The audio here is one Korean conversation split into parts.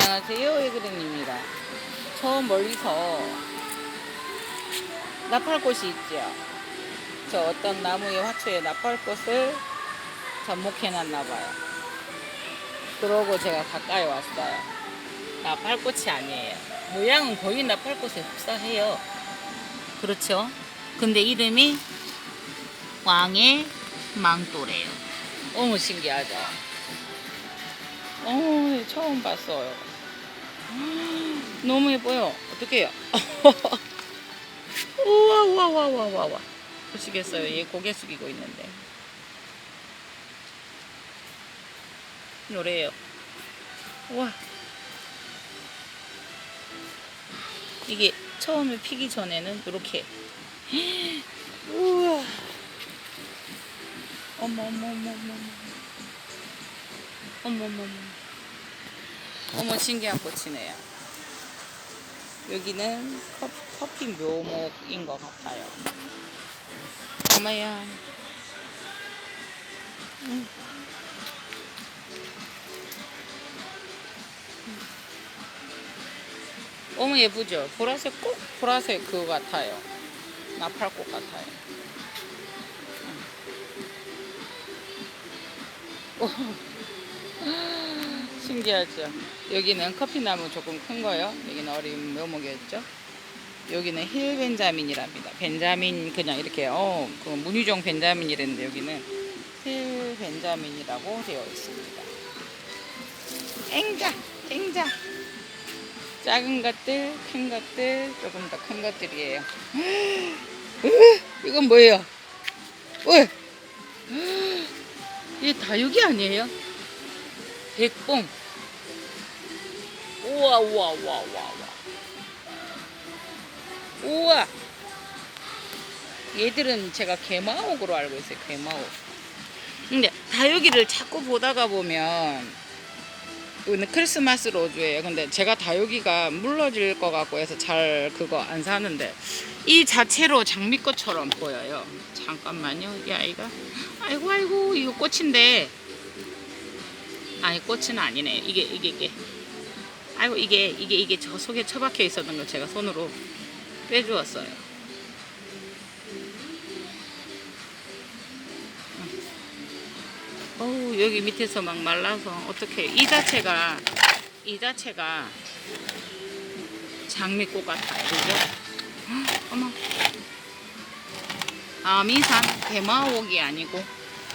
안녕하세요 예그린입니다. 저 멀리서 나팔꽃이 있죠? 저 어떤 나무의 화초에 나팔꽃을 접목해 놨나 봐요. 그러고 제가 가까이 왔어요. 나팔꽃이 아니에요. 모양은 거의 나팔꽃에 흡사해요. 그렇죠? 근데 이름이 왕의 망토래요. 너무 신기하죠? 어, 처음 봤어요. 너무 예뻐요. 어떡해요? 우와, 우와, 우와, 우와, 우와, 우와. 보시겠어요? 얘 고개 숙이고 있는데. 노래요. 우와. 이게 처음에 피기 전에는 이렇게. 우와. 어머, 어머, 어머, 어머. 어머, 어머, 어머. 어머 신기한 꽃이네요. 여기는 커, 커피 묘목인 것 같아요. 어머야. 음. 너무 예쁘죠? 보라색 꼭 보라색 그거 같아요. 나팔꽃 같아요. 오. 신기하죠? 여기는 커피나무 조금 큰 거요. 여기는 어린 묘목이었죠. 여기는 힐 벤자민이랍니다. 벤자민 그냥 이렇게 어, 그 문유종 벤자민이랬는데 여기는 힐 벤자민이라고 되어 있습니다. 앵자, 앵자. 작은 것들, 큰 것들, 조금 더 큰 것들이에요. 으, 이건 뭐예요? 왜? 이게 다육이 아니에요? 백봉. 우와, 우와, 우와, 우와, 우와. 우와. 얘들은 제가 개마옥으로 알고 있어요, 개마옥. 근데 다육이를 자꾸 보다가 보면 오늘 크리스마스 로즈예요. 근데 제가 다육이가 물러질 것 같고 해서 잘 그거 안 사는데 이 자체로 장미꽃처럼 보여요. 잠깐만요, 이 아이가. 아이고 아이고 이거 꽃인데 아니 꽃은 아니네. 이게 이게 이게. 아이고 이게 이게 이게 저 속에 처박혀 있었던 걸 제가 손으로 빼주었어요. 어우 여기 밑에서 막 말라서 어떻게 이 자체가 이 자체가 장미꽃 같아요. 그죠? 헉, 어머. 아미산 대마옥이 아니고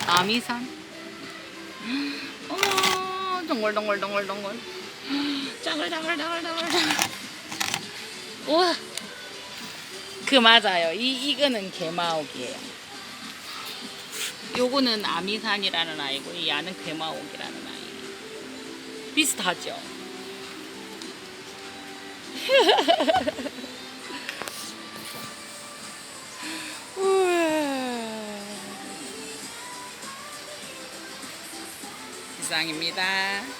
아미산. 동글동글동글동글. 짜글짜글짜글짜글. 우와. 그 맞아요. 이 이거는 개마옥이에요. 요거는 아미산이라는 아이고 이 야는 괴마옥이라는 아이. 비슷하죠. 이상입니다.